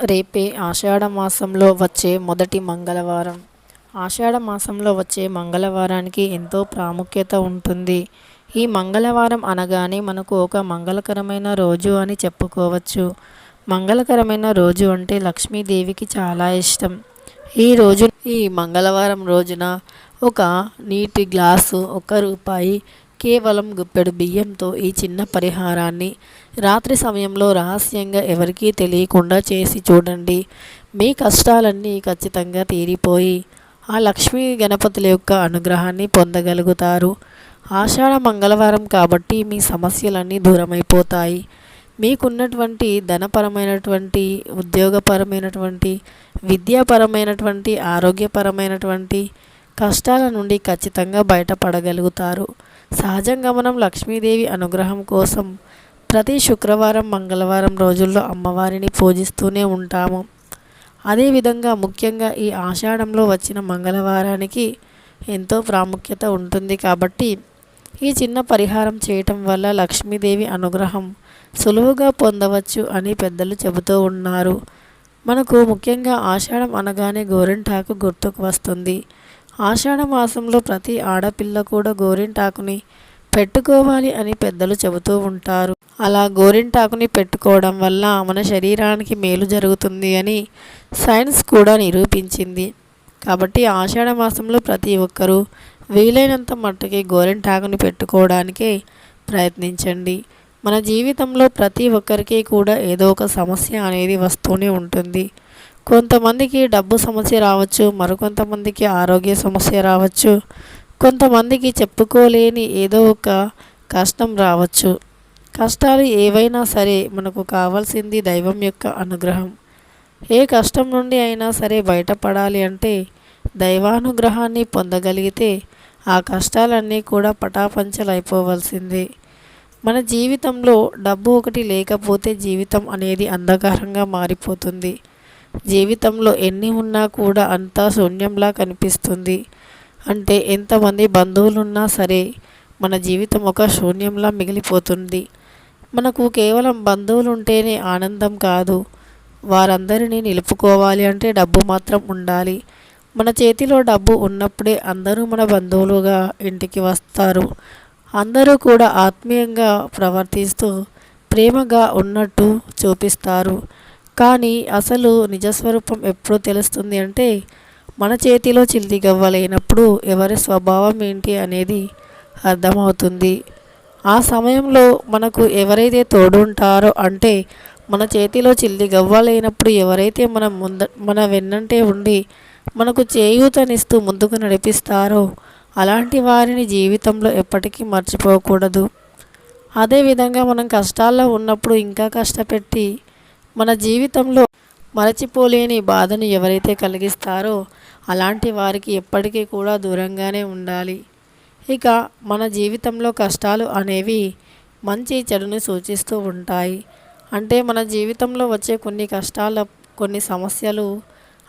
రేపే ఆషాఢ మాసంలో వచ్చే మొదటి మంగళవారం. ఆషాఢ మాసంలో వచ్చే మంగళవారానికి ఎంతో ప్రాముఖ్యత ఉంటుంది. ఈ మంగళవారం అనగానే మనకు ఒక మంగళకరమైన రోజు అని చెప్పుకోవచ్చు. మంగళకరమైన రోజు అంటే లక్ష్మీదేవికి చాలా ఇష్టం. ఈ రోజు ఈ మంగళవారం రోజున ఒక నీటి గ్లాసు ఒక రూపాయి కేవలం గుప్పెడు బియ్యంతో ఈ చిన్న పరిహారాన్ని రాత్రి సమయంలో రహస్యంగా ఎవరికీ తెలియకుండా చేసి చూడండి. మీ కష్టాలన్నీ ఖచ్చితంగా తీరిపోయి ఆ లక్ష్మీ గణపతుల యొక్క అనుగ్రహాన్ని పొందగలుగుతారు. ఆషాఢ మంగళవారం కాబట్టి మీ సమస్యలన్నీ దూరమైపోతాయి. మీకున్నటువంటి ధనపరమైనటువంటి ఉద్యోగపరమైనటువంటి విద్యాపరమైనటువంటి ఆరోగ్యపరమైనటువంటి కష్టాల నుండి ఖచ్చితంగా బయటపడగలుగుతారు. సహజంగా మనం లక్ష్మీదేవి అనుగ్రహం కోసం ప్రతి శుక్రవారం మంగళవారం రోజుల్లో అమ్మవారిని పూజిస్తూనే ఉంటాము. అదేవిధంగా ముఖ్యంగా ఈ ఆషాఢంలో వచ్చిన మంగళవారానికి ఎంతో ప్రాముఖ్యత ఉంటుంది కాబట్టి ఈ చిన్న పరిహారం చేయటం వల్ల లక్ష్మీదేవి అనుగ్రహం సులువుగా పొందవచ్చు అని పెద్దలు చెబుతూ ఉన్నారు. మనకు ముఖ్యంగా ఆషాఢం అనగానే గోరింటాకు గుర్తుకు వస్తుంది. ఆషాఢ మాసంలో ప్రతి ఆడపిల్ల కూడా గోరింటాకుని పెట్టుకోవాలి అని పెద్దలు చెబుతూ ఉంటారు. అలా గోరింటాకుని పెట్టుకోవడం వల్ల మన శరీరానికి మేలు జరుగుతుంది అని సైన్స్ కూడా నిరూపించింది. కాబట్టి ఆషాఢ మాసంలో ప్రతి ఒక్కరూ వీలైనంత మట్టుకి గోరింటాకుని పెట్టుకోవడానికే ప్రయత్నించండి. మన జీవితంలో ప్రతి ఒక్కరికి కూడా ఏదో ఒక సమస్య అనేది వస్తూనే ఉంటుంది. కొంతమందికి డబ్బు సమస్య రావచ్చు మరికొంతమందికి ఆరోగ్య సమస్య రావచ్చు. కొంతమందికి చెప్పుకోలేని ఏదో ఒక కష్టం రావచ్చు. కష్టాలు ఏవైనా సరే మనకు కావాల్సింది దైవం యొక్క అనుగ్రహం. ఏ కష్టం నుండి అయినా సరే బయటపడాలి అంటే దైవానుగ్రహాన్ని పొందగలిగితే ఆ కష్టాలన్నీ కూడా పటాపంచలైపోవలసిందే. మన జీవితంలో డబ్బు ఒకటి లేకపోతే జీవితం అనేది అంధకారంగా మారిపోతుంది. జీవితంలో ఎన్ని ఉన్నా కూడా అంతా శూన్యంలా కనిపిస్తుంది. అంటే ఎంతమంది బంధువులున్నా సరే మన జీవితం ఒక శూన్యంలా మిగిలిపోతుంది. మనకు కేవలం బంధువులు ఉంటేనే ఆనందం కాదు. వారందరినీ నిలుపుకోవాలి అంటే డబ్బు మాత్రం ఉండాలి. మన చేతిలో డబ్బు ఉన్నప్పుడే అందరూ మన బంధువులుగా ఇంటికి వస్తారు. అందరూ కూడా ఆత్మీయంగా ప్రవర్తిస్తూ ప్రేమగా ఉన్నట్టు చూపిస్తారు. కానీ అసలు నిజస్వరూపం ఎప్పుడు తెలుస్తుంది అంటే మన చేతిలో చిల్లి గవ్వలేనప్పుడు ఎవరి స్వభావం ఏంటి అనేది అర్థమవుతుంది. ఆ సమయంలో మనకు ఎవరైతే తోడుంటారో అంటే మన చేతిలో చిల్లి గవ్వలేనప్పుడు ఎవరైతే మన ముంద మన వెన్నంటే ఉండి మనకు చేయూతనిస్తూ ముందుకు నడిపిస్తారో అలాంటి వారిని జీవితంలో ఎప్పటికీ మర్చిపోకూడదు. అదేవిధంగా మనం కష్టాల్లో ఉన్నప్పుడు ఇంకా కష్టపెట్టి మన జీవితంలో మరచిపోలేని బాధను ఎవరైతే కలిగిస్తారో అలాంటి వారికి ఎప్పటికీ కూడా దూరంగానే ఉండాలి. ఇక మన జీవితంలో కష్టాలు అనేవి మంచి చెడుని సూచిస్తూ ఉంటాయి. అంటే మన జీవితంలో వచ్చే కొన్ని కష్టాల కొన్ని సమస్యలు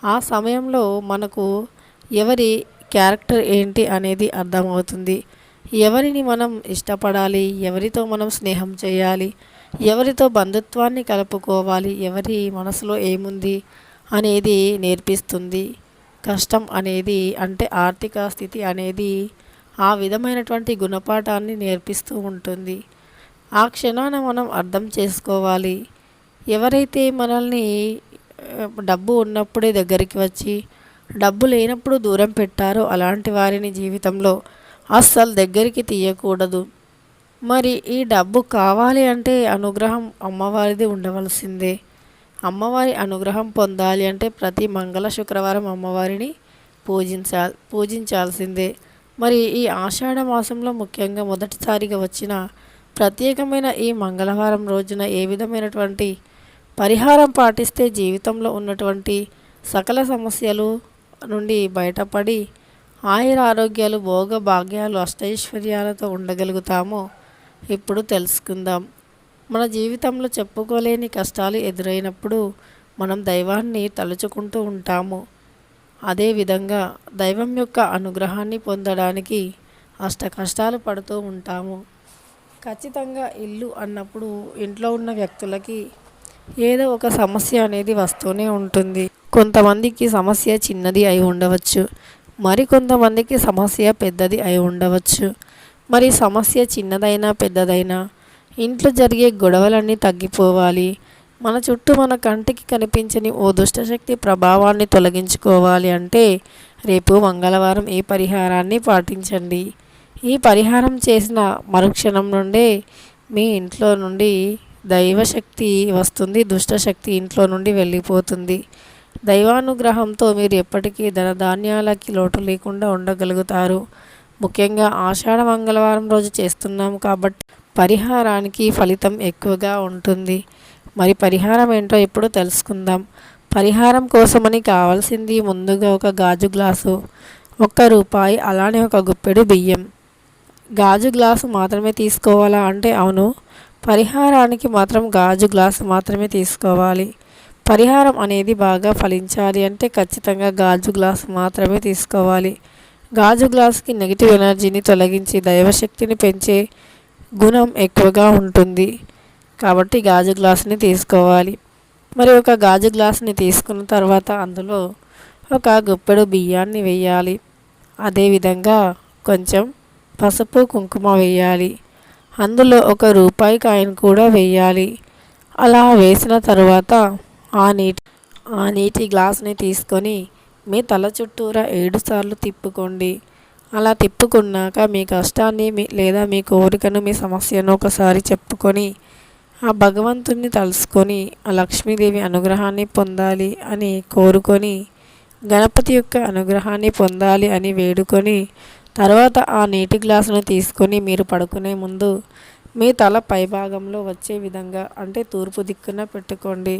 ఆ సమయంలో మనకు ఎవరి క్యారెక్టర్ ఏంటి అనేది అర్థమవుతుంది. ఎవరిని మనం ఇష్టపడాలి ఎవరితో మనం స్నేహం చేయాలి ఎవరితో బంధుత్వాన్ని కలుపుకోవాలి? ఎవరి మనసులో ఏముంది? అనేది నేర్పిస్తుంది. కష్టం అనేది అంటే ఆర్థిక స్థితి అనేది ఆ విధమైనటువంటి గుణపాఠాన్ని నేర్పిస్తూ ఉంటుంది. ఆ క్షణాన మనం అర్థం చేసుకోవాలి. ఎవరైతే మనల్ని డబ్బు ఉన్నప్పుడే దగ్గరికి వచ్చి డబ్బు లేనప్పుడు దూరం పెట్టారో అలాంటి వారిని జీవితంలో అస్సలు దగ్గరికి తీయకూడదు. మరి ఈ డబ్బు కావాలి అంటే అనుగ్రహం అమ్మవారిది ఉండవలసిందే. అమ్మవారి అనుగ్రహం పొందాలి అంటే ప్రతి మంగళ శుక్రవారం అమ్మవారిని పూజించా పూజించాల్సిందే. మరి ఈ ఆషాఢ మాసంలో ముఖ్యంగా మొదటిసారిగా వచ్చిన ప్రత్యేకమైన ఈ మంగళవారం రోజున ఏ విధమైనటువంటి పరిహారం పాటిస్తే జీవితంలో ఉన్నటువంటి సకల సమస్యలు నుండి బయటపడి ఆయుర ఆరోగ్యాలు భోగ భాగ్యాలు అష్టైశ్వర్యాలతో ఉండగలుగుతామో ఇప్పుడు తెలుసుకుందాం. మన జీవితంలో చెప్పుకోలేని కష్టాలు ఎదురైనప్పుడు మనం దైవాన్ని తలుచుకుంటూ ఉంటాము. అదేవిధంగా దైవం యొక్క అనుగ్రహాన్ని పొందడానికి అష్ట కష్టాలు పడుతూ ఉంటాము. ఖచ్చితంగా ఇల్లు అన్నప్పుడు ఇంట్లో ఉన్న వ్యక్తులకి ఏదో ఒక సమస్య అనేది వస్తూనే ఉంటుంది. కొంతమందికి సమస్య చిన్నది అయి ఉండవచ్చు. మరి కొంతమందికి సమస్య పెద్దది అయి ఉండవచ్చు. మరి సమస్య చిన్నదైనా పెద్దదైనా ఇంట్లో జరిగే గొడవలన్నీ తగ్గిపోవాలి. మన చుట్టూ మన కంటికి కనిపించని ఓ దుష్టశక్తి ప్రభావాన్ని తొలగించుకోవాలి అంటే రేపు మంగళవారం ఈ పరిహారాన్ని పాటించండి? ఈ పరిహారం చేసిన మరుక్షణం నుండే మీ ఇంట్లో నుండి దైవశక్తి వస్తుంది దుష్టశక్తి ఇంట్లో నుండి వెళ్ళిపోతుంది. దైవానుగ్రహంతో మీరు ఎప్పటికీ ధనధాన్యాలకి లోటు లేకుండా ఉండగలుగుతారు. ముఖ్యంగా ఆషాఢ మంగళవారం రోజు చేస్తున్నాం కాబట్టి పరిహారానికి ఫలితం ఎక్కువగా ఉంటుంది. మరి పరిహారం ఏంటో ఇప్పుడు తెలుసుకుందాం. పరిహారం కోసమని కావాల్సింది ముందుగా ఒక గాజు గ్లాసు ఒక్క రూపాయి అలానే ఒక గుప్పెడు బియ్యం. గాజు గ్లాసు మాత్రమే తీసుకోవాలా అంటే అవును. పరిహారానికి మాత్రం గాజు గ్లాసు మాత్రమే తీసుకోవాలి. పరిహారం అనేది బాగా ఫలించాలి అంటే ఖచ్చితంగా గాజు గ్లాసు మాత్రమే తీసుకోవాలి. గాజు గ్లాసుకి నెగిటివ్ ఎనర్జీని తొలగించి దైవశక్తిని పెంచే గుణం ఎక్కువగా ఉంటుంది. కాబట్టి గాజు గ్లాసుని తీసుకోవాలి. మరి ఒక గాజు గ్లాసుని తీసుకున్న తర్వాత అందులో ఒక గుప్పెడు బియ్యాన్ని వేయాలి. అదేవిధంగా కొంచెం పసుపు కుంకుమ వేయాలి. అందులో ఒక రూపాయి కాయిన్ కూడా వేయాలి. అలా వేసిన తర్వాత ఆ నీటి ఆ నీటి గ్లాస్ని తీసుకొని మీ తల చుట్టూరా ఏడు సార్లు తిప్పుకోండి. అలా తిప్పుకున్నాక మీ కష్టాన్ని మీ లేదా మీ కోరికను మీ సమస్యను ఒకసారి చెప్పుకొని ఆ భగవంతుణ్ణి తలుసుకొని ఆ లక్ష్మీదేవి అనుగ్రహాన్ని పొందాలి అని కోరుకొని గణపతి యొక్క అనుగ్రహాన్ని పొందాలి అని వేడుకొని తర్వాత ఆ నీటి గ్లాసును తీసుకొని మీరు పడుకునే ముందు మీ తల పైభాగంలో వచ్చే విధంగా అంటే తూర్పు దిక్కున పెట్టుకోండి.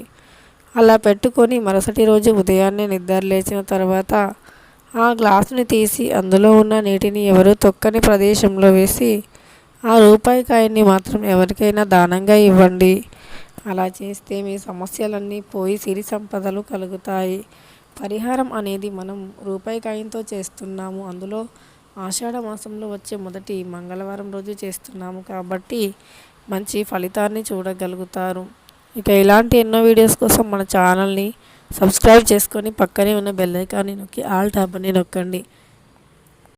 అలా పెట్టుకొని మరుసటి రోజు ఉదయాన్నే నిద్ర లేచిన తర్వాత ఆ గ్లాసుని తీసి అందులో ఉన్న నీటిని ఎవరు తొక్కని ప్రదేశంలో వేసి ఆ రూపాయి కాయన్ని మాత్రం ఎవరికైనా దానంగా ఇవ్వండి. అలా చేస్తే మీ సమస్యలన్నీ పోయి సిరి సంపదలు కలుగుతాయి. పరిహారం అనేది మనం రూపాయి కాయంతో చేస్తున్నాము. అందులో ఆషాఢ మాసంలో వచ్చే మొదటి మంగళవారం రోజు చేస్తున్నాము కాబట్టి మంచి ఫలితాన్ని చూడగలుగుతారు. ఇక ఇలాంటి ఎన్నో వీడియోస్ కోసం మన ఛానల్ని సబ్స్క్రైబ్ చేసుకొని పక్కనే ఉన్న బెల్ ఐకాన్ని నొక్కి ఆల్ ట్యాబ్ని నొక్కండి.